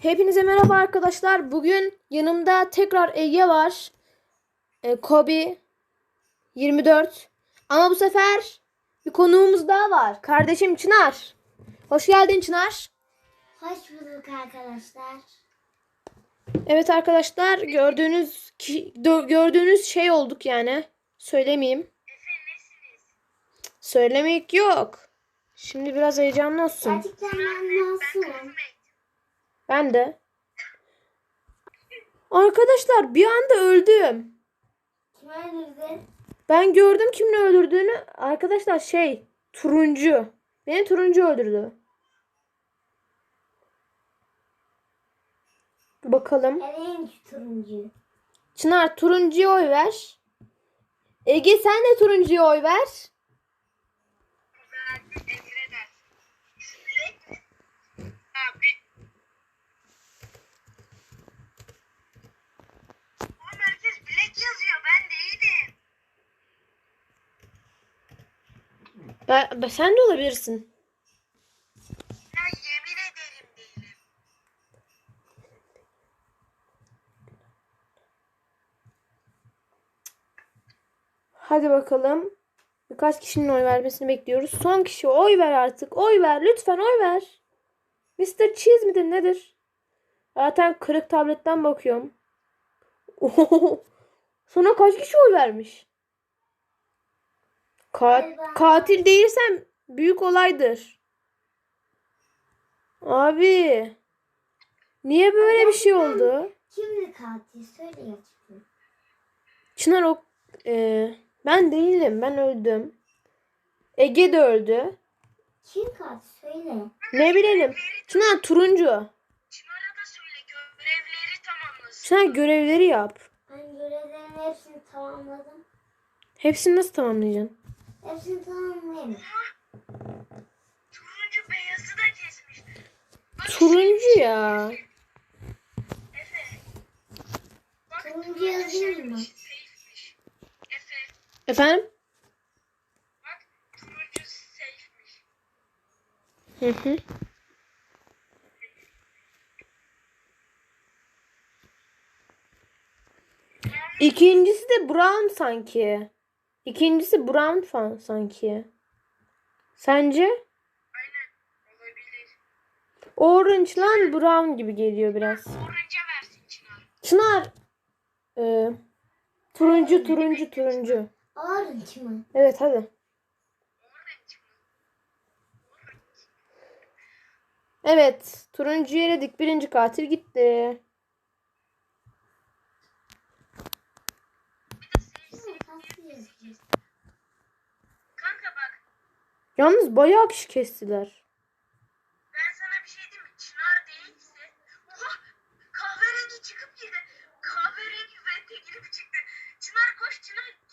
Hepinize merhaba arkadaşlar. Bugün yanımda tekrar Ege var. E, Kobi 24. Ama bu sefer bir konuğumuz daha var. Kardeşim Çınar. Hoş geldin Çınar. Hoş bulduk arkadaşlar. Evet arkadaşlar gördüğünüz ki, gördüğünüz şey olduk yani. Söylemeyeyim. Söylemek yok. Şimdi biraz heyecanlı olsun. Gerçekten ben de. Arkadaşlar bir anda öldüm. Kim öldürdü? Ben gördüm kimin öldürdüğünü. Arkadaşlar şey turuncu. Beni turuncu öldürdü. Bakalım. Turuncu. Çınar turuncuya oy ver. Ege sen de turuncuya oy ver. Ben, ben- sen de olabilirsin. Ya yemin ederim değilim. Hadi bakalım. Birkaç kişinin oy vermesini bekliyoruz. Son kişi oy ver artık. Oy ver. Lütfen oy ver. Mr. Cheese midir nedir? Zaten kırık tabletten bakıyorum. Oho. Sana kaç kişi oy vermiş? Ka- katil değilsem büyük olaydır. Abi. Niye böyle bir şey oldu? Kimdi katil? Söyle gerçekten. Çınar o... e, ben değilim. Ben öldüm. Ege de öldü. Kim katil? Söyle. Ne bilelim. Çınar turuncu. Çınar'a da söyle görevleri tamamlasın. Çınar görevleri yap. Ben görevlerin hepsini tamamladım. Hepsini nasıl tamamlayacaksın? Hepsini tamamlayayım. Turuncu beyazı da kesmiş. Bak Turuncu ya. Efe. Bak Turuncu yazayım mı? Efendim? bak turuncu safe'miş. Hı hı. İkincisi de brown sanki. İkincisi brown fan sanki. Sence? Aynen olabilir. Orange lan brown gibi geliyor biraz. Orange'a versin Çınar. Çınar. Ee, turuncu turuncu turuncu. Orange mı? Evet hadi. Evet. Turuncu eledik. Birinci katil gitti. Yalnız bayağı kişi kestiler. ben sana bir şey diyeyim mi? Çınar değilse Oha kahverengi çıkıp girdi. Kahverengi vente girip çıktı. Çınar koş Çınar.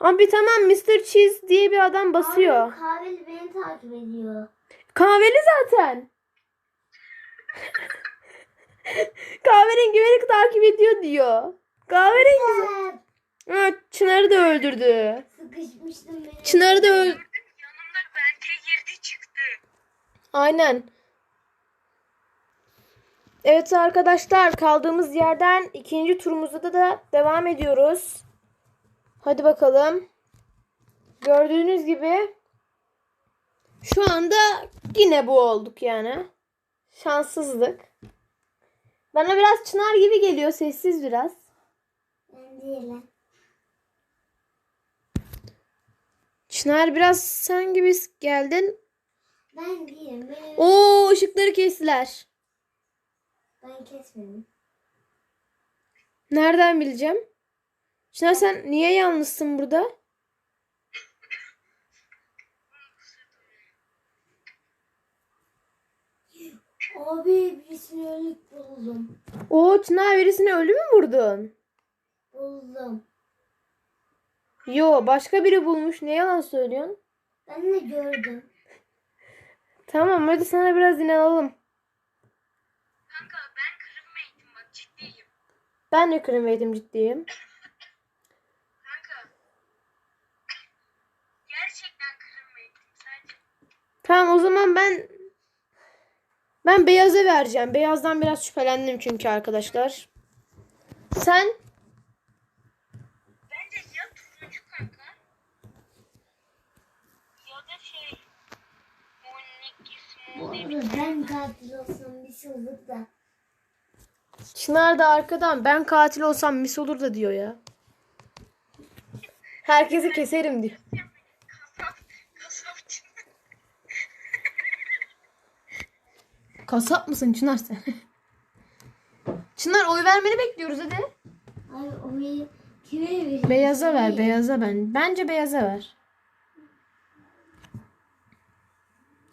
Abi tamam Mr. Cheese diye bir adam basıyor. Abi kahveli beni takip ediyor. Kahveli zaten. Kahverengi beni takip ediyor diyor. Kahverengi. Evet. Çınar'ı da öldürdü. Sıkışmıştım beni. Çınar'ı da öldürdü. Yanımda vente girdi çıktı. Aynen. Evet arkadaşlar kaldığımız yerden ikinci turumuzda da, da devam ediyoruz. Hadi bakalım. Gördüğünüz gibi şu anda yine bu olduk yani. Şanssızlık. Bana biraz çınar gibi geliyor sessiz biraz. Ben değilim. Çınar biraz sen gibi geldin. Ben değilim. Beni... Oo ışıkları kestiler. Ben kesmedim. Nereden bileceğim? Çınar sen niye yalnızsın burada? Abi birisini ölük buldum. Oo Çınar birisini ölü mü vurdun? Buldum. Yo başka biri bulmuş. Ne yalan söylüyorsun? Ben de gördüm. Tamam hadi sana biraz inanalım. Kanka ben kırılmaydım bak ciddiyim. Ben de Cream ciddiyim. Kanka. Gerçekten kırılmaydım sadece. Tamam o zaman ben ben beyaza vereceğim. Beyazdan biraz şüphelendim çünkü arkadaşlar. Sen Bence ya turuncu kanka. Ya da şey. Ben katil olsam bir şey olur da. Çınar da arkadan ben katil olsam mis olur da diyor ya. Herkesi keserim diyor. kasap. Kasapçı. Kasap mısın Çınar sen? Çınar oy vermeni bekliyoruz hadi. Abi o benim kime vereyim? Beyaza ver, beyaza ben. Bence beyaza ver.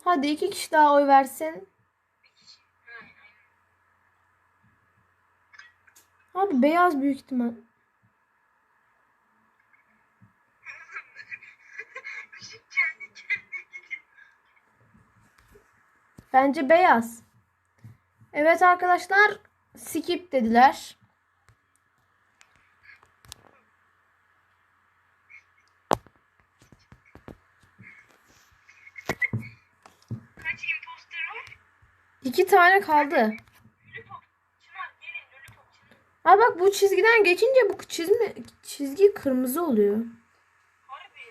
Hadi iki kişi daha oy versin. Abi beyaz büyük ihtimal. Bence beyaz. Evet arkadaşlar skip dediler. Kaç imposter var? İki tane kaldı. Ha bak bu çizgiden geçince bu çizme çizgi kırmızı oluyor. Harbi.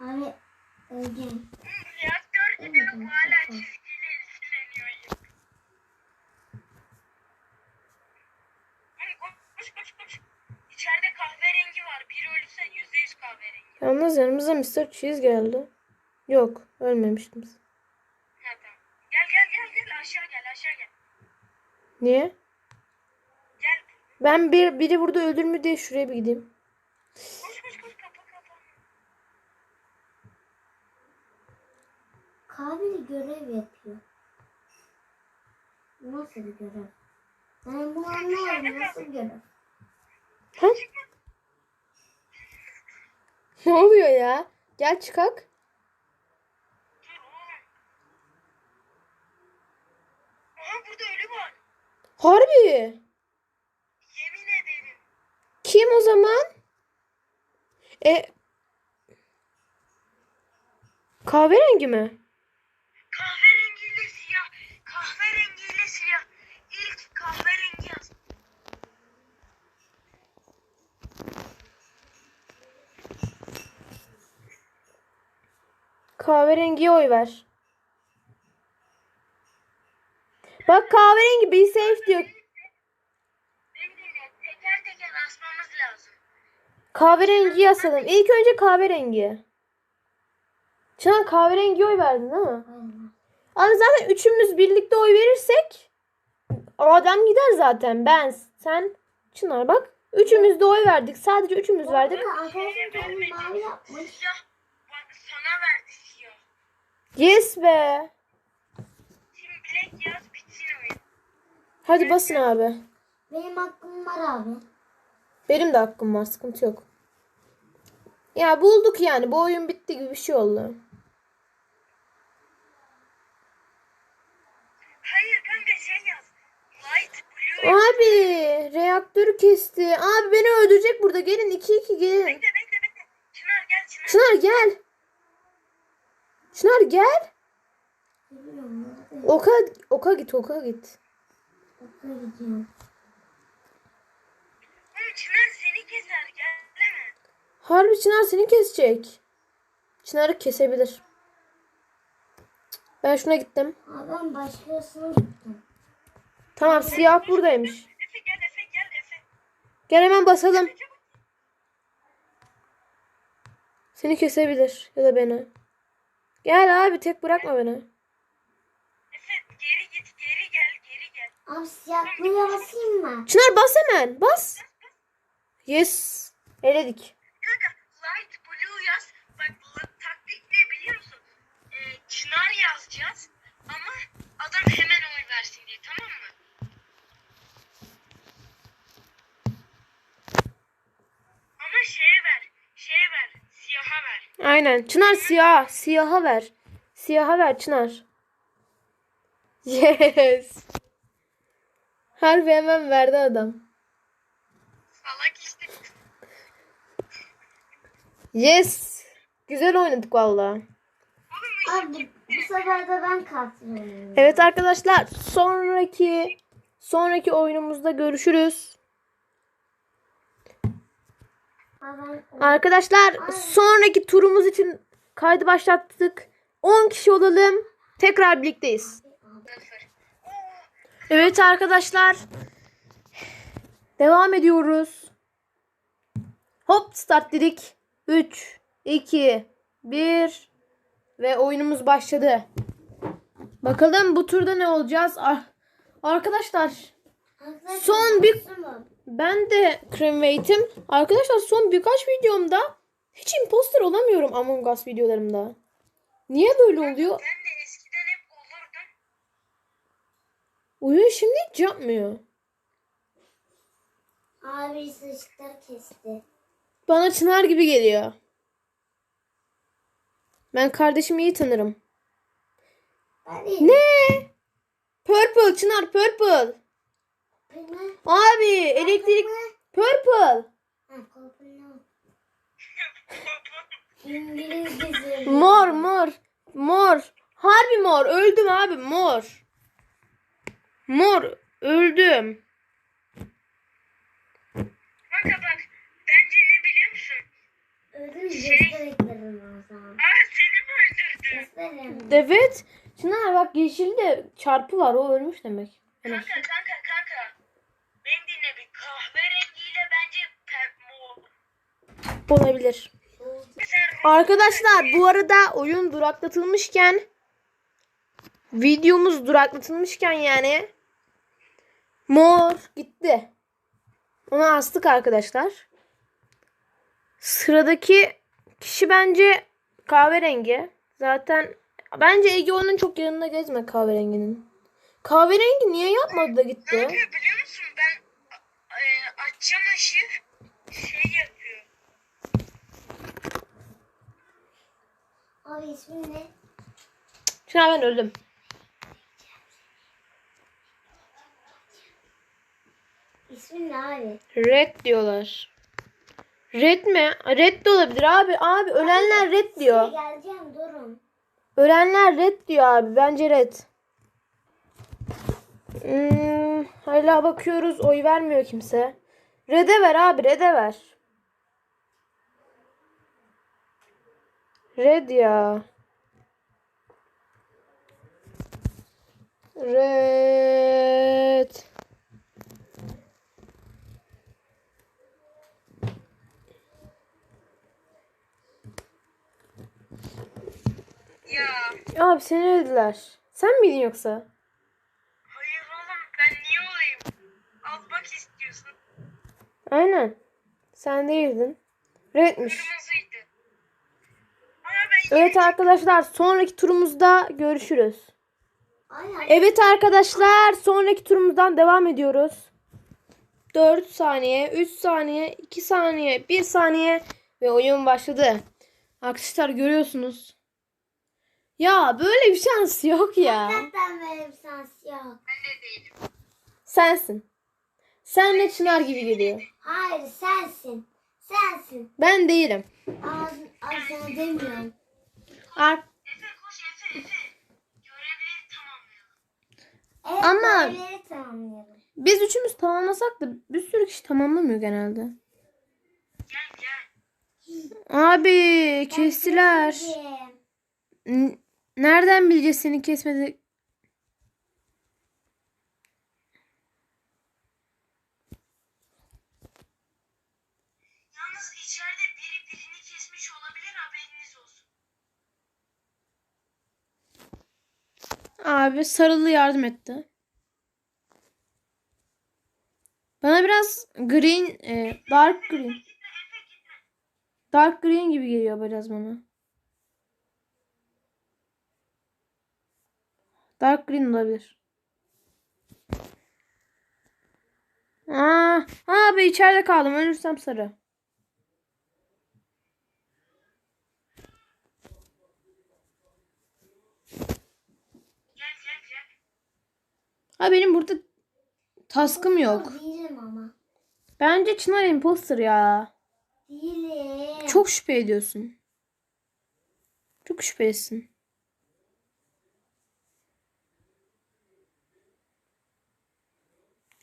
Abi öleceğim. Hı, Reaktör gidiyor hala çizgiyle ilgileniyor. Oğlum koş koş koş. İçeride kahverengi var. Biri ölürse yüzde yüz kahverengi. Yalnız yanımıza Mr. Cheese geldi. Yok ölmemiştim. Gel gel gel gel aşağı gel aşağı gel. Niye? Gel. Ben bir biri burada öldür mü diye şuraya bir gideyim. Koş koş koş kapa kapa. Kabili görev yapıyor. Nasıl bir görev? Ben bunu anlamadım. Nasıl görev? Ha? Ne oluyor ya? Gel çıkak. Dur oğlum. Aha burada ölü var. Harbi. Yemin ederim. Kim o zaman? E Kahverengi mi? Kahverengiyle siyah. Kahverengiyle siyah. İlk kahverengi yaz. Kahverengiye oy ver. Bak kahverengi be safe diyor. Teker teker asmamız lazım. Kahverengiyi asalım. İlk önce kahverengi. Çınar kahverengiye oy verdin değil mi? Aynen. Abi zaten üçümüz birlikte oy verirsek o adam gider zaten. Ben, sen, Çınar bak. Üçümüz de oy verdik. Sadece üçümüz verdik. Arkadaşım mavi yapmış. Sana verdi siyah. Yes be. Şimdi bilek yaz bitsin oyun. Hadi basın abi. Benim hakkım var abi. Benim de hakkım var. Sıkıntı yok. Ya bulduk yani. Bu oyun bitti gibi bir şey oldu. Hayır kanka şey yaz. Light blue. Abi reaktörü kesti. Abi beni öldürecek burada. Gelin 2-2 gelin. Bekle bekle bekle. Çınar gel Çınar. Çınar gel. Çınar gel. Oka, oka git oka git. Okula gidiyorum. Çınar seni keser gelleme. Harbi Çınar seni kesecek. Çınar'ı kesebilir. Ben şuna gittim. Ben başkasına gittim. Tamam siyah buradaymış. Efe gel Efe gel Efe. Gel hemen basalım. Seni kesebilir ya da beni. Gel abi tek bırakma beni. Efe geri git geri gel geri gel. Abi siyahlıya basayım mı? Çınar bas hemen bas. Yes. Eledik. Kanka light blue yaz. Bak taktik ne biliyor musun? Ee, Çınar yazacağız. Ama adam hemen oy versin diye tamam mı? Ama şeye ver. Şeye ver. Siyaha ver. Aynen. Çınar siyah. Siyaha ver. Siyaha ver Çınar. Yes. Harbi hemen verdi adam. Salak işte. Yes. Güzel oynadık valla. Abi bu sefer de ben katılıyorum. Evet arkadaşlar sonraki sonraki oyunumuzda görüşürüz. Abi ben Arkadaşlar sonraki turumuz için kaydı başlattık. 10 kişi olalım. Tekrar birlikteyiz. Evet arkadaşlar. Devam ediyoruz. Hop start dedik. 3, 2, 1 ve oyunumuz başladı. Bakalım bu turda ne olacağız? Ah, Arkadaşlar Son bir-. Ben de Cremwaite'im. Arkadaşlar son birkaç videomda hiç imposter olamıyorum Among Us videolarımda. Niye böyle oluyor? Ben de eskiden hep olurdum. Oyun şimdi hiç yapmıyor. Abi ışıkları kesti. Bana Çınar gibi geliyor. Ben kardeşimi iyi tanırım. Ben Ne? Purple Çınar Purple. Abi elektrik Purple. Mor mor. Mor. Harbi mor. Öldüm abi mor. Mor. Öldüm. Kanka bak bence ne biliyor musun? Öldüm göstereklerim o zaman. Aa seni mi öldürdü? Evet. Çınar bak yeşilde çarpı var. O ölmüş demek. Kanka kanka kanka. Beni dinle bir kahverengiyle bence pembe Olabilir. Arkadaşlar bu arada oyun duraklatılmışken videomuz duraklatılmışken yani mor gitti. Onu astık arkadaşlar. Sıradaki kişi bence kahverengi. Zaten bence Ege onun çok yanına gezme kahverenginin. Kahverengi niye yapmadı da gitti? Kanka biliyor musun ben açacağım ışığı şey yapıyor. Abi ismin ne? Şimdi ben öldüm. İsmin ne abi? Red diyorlar. Red mi? Red de olabilir abi. Abi ölenler red diyor. Geleceğim durun. Ölenler red diyor abi. Bence red. Hmm, hala bakıyoruz. Oy vermiyor kimse. Red'e ver abi. Red'e ver. Red ya. Red. Ya Abi seni dediler. Sen miydin yoksa? hayır oğlum ben niye olayım? Al bak istiyorsun. Aynen. Sen değildin. Red'miş. Evet arkadaşlar sonraki turumuzda görüşürüz. Evet arkadaşlar sonraki turumuzdan devam ediyoruz. 4 saniye, 3 saniye, 2 saniye, 1 saniye ve oyun başladı. Arkadaşlar görüyorsunuz. Ya böyle bir şans yok ya. Hakikaten böyle bir şans yok. ben de değilim. Sensin. Senle Çınar gibi geliyor. Hayır sensin. Sensin. Ben değilim. Ağzın, ağzına demiyorum. Ar- Efe koş Efe Efe. Görevleri tamamlayalım. Evet, Ama- tamamlayalım. Biz üçümüz tamamlasak da bir sürü kişi tamamlamıyor genelde. Gel gel. Abi kestiler. Hadi. N- Nereden bileceğiz seni kesmedi? Yalnız içeride biri birini kesmiş olabilir haberiniz olsun. Abi sarılı yardım etti. Bana biraz green, e, dark green. Dark green gibi geliyor biraz bana. Dark green olabilir. Aa, abi içeride kaldım. Ölürsem sarı. Gel gel gel. Ha benim burada Taskım yok. Değilim ama. Bence Çınar imposter ya. Değilim. Çok şüphe ediyorsun. Çok şüphelisin.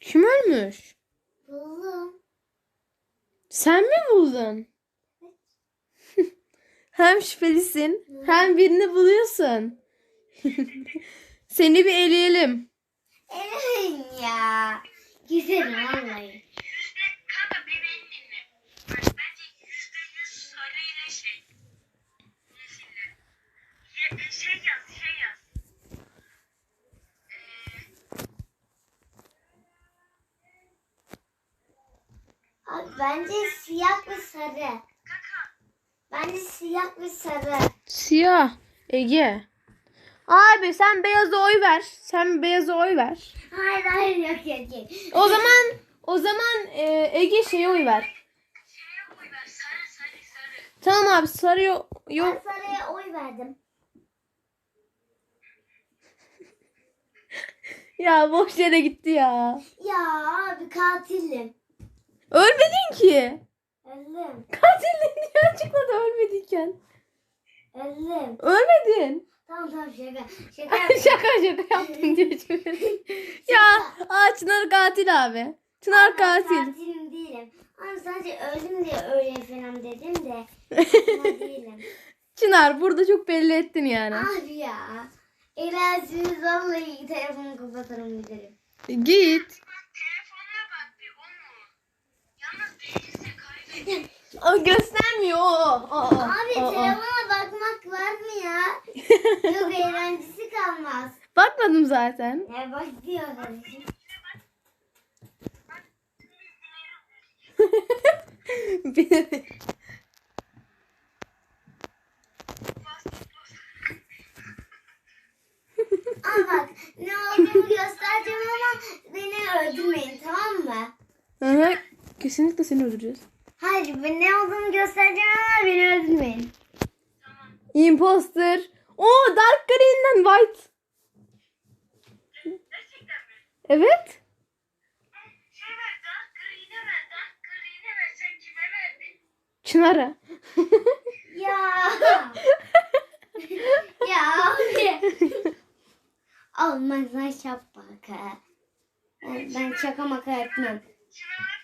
Kim ölmüş? Buldum. Sen mi buldun? hem şüphelisin hem birini buluyorsun. Seni bir eleyelim. Evet ya. Güzel vallahi. Bence siyah ve sarı. Bence siyah ve sarı. Siyah. Ege. Abi sen beyaza oy ver. Sen beyaza oy ver. Hayır hayır yok yok yok. O zaman o zaman e, Ege şeye oy ver. Tamam abi sarı yo- Ben yok. sarıya oy verdim. Ya boş yere gitti ya. Ya abi katilim. Ölmedin ki. Öldüm. Katilliğini niye açıkladı ölmediyken? Öldüm. Ölmedin. Tamam tamam şaka. Şaka yaptım. şaka şaka yaptım diye çeviriyorum. ya aa, Çınar katil abi. Çınar Ben katil. Katilim değilim. Ama sadece öldüm diye öyle falan dedim de. Ama değilim. Çınar burada çok belli ettin yani. Abi ya. Eğlersiniz vallahi telefonu kapatırım giderim. Git. Bak telefonuna bak bir o mu? Yalnız değilse kaybeder. Ama göstermiyor. Aa, Abi aa, aa. telefona bakmak var mı ya? Yok eğlencesi kalmaz. Bakmadım zaten. Ne bak diyor kardeşim. Bak ne olduğumu göstereceğim ama beni öldürmeyin tamam mı? Hı hı. Kesinlikle seni öldüreceğiz. Hayır ben ne olduğumu göstereceğim ama beni öldürmeyin. Imposter. Oo Dark Green'den White. Gerçekten mi? Evet. Şey ver dark green'e ver dark green'e ver sen kime verdin? Çınar'a. Ya. ya abi. Olmaz lan şapka. Ben, ben şaka maka etmem. Çınar.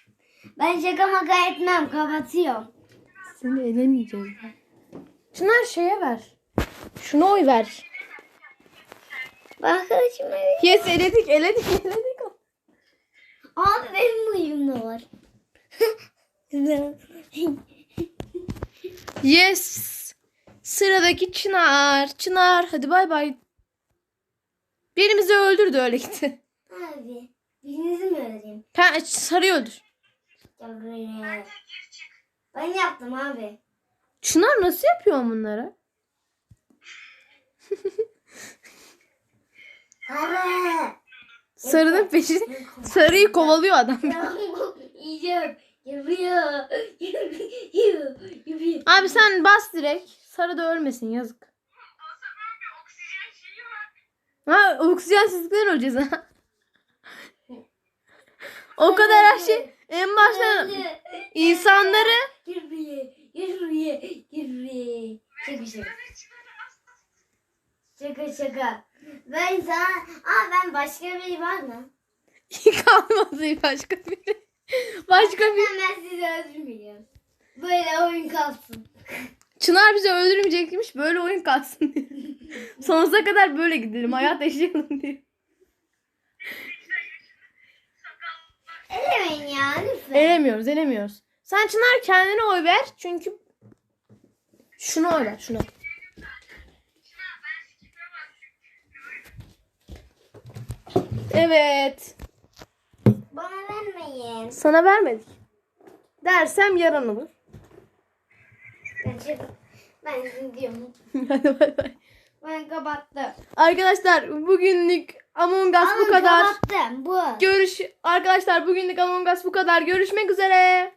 Ben şaka maka etmem. Kapatıyorum. Seni elemeyeceğiz. Çınar şeye ver. Şuna oy ver. Bak şimdi. Yes eledik eledik eledik. Abi benim uyumda var. Yes. Sıradaki Çınar. Çınar hadi bay bay. Birimizi öldürdü öyle gitti. abi. Birinizi mi öldüreyim? Sarıyı öldür. Ben yaptım abi. Çınar nasıl yapıyor bunları? Sarı. Sarının peşi. Sarıyı kovalıyor adam. Yiyeceğim. Abi sen bas direkt. Sarı da ölmesin yazık. Ha oksijensizlikten öleceğiz ha. o kadar her şey en başta insanları buraya. Gir buraya. Şaka şaka. Şaka şaka. Ben sana... Aa ben başka biri var mı? kalmadı başka biri. Başka bir. Ben, ben sizi öldürmeyeceğim. Böyle oyun kalsın. Çınar bizi öldürmeyecekmiş böyle oyun kalsın diye. Sonsuza kadar böyle gidelim hayat yaşayalım diye. Elemiyoruz elemiyoruz. Sen Çınar kendine oy ver çünkü şuna oy ver bastım. Evet. Bana vermeyin. Sana vermedik. Dersem yaran olur. Ben, şaka- ben gidiyorum. Hadi bay bay. Ben kapattım. Arkadaşlar bugünlük Among Us bu Ama kadar. kapattım bu. Görüş arkadaşlar bugünlük Among Us bu kadar. Görüşmek üzere.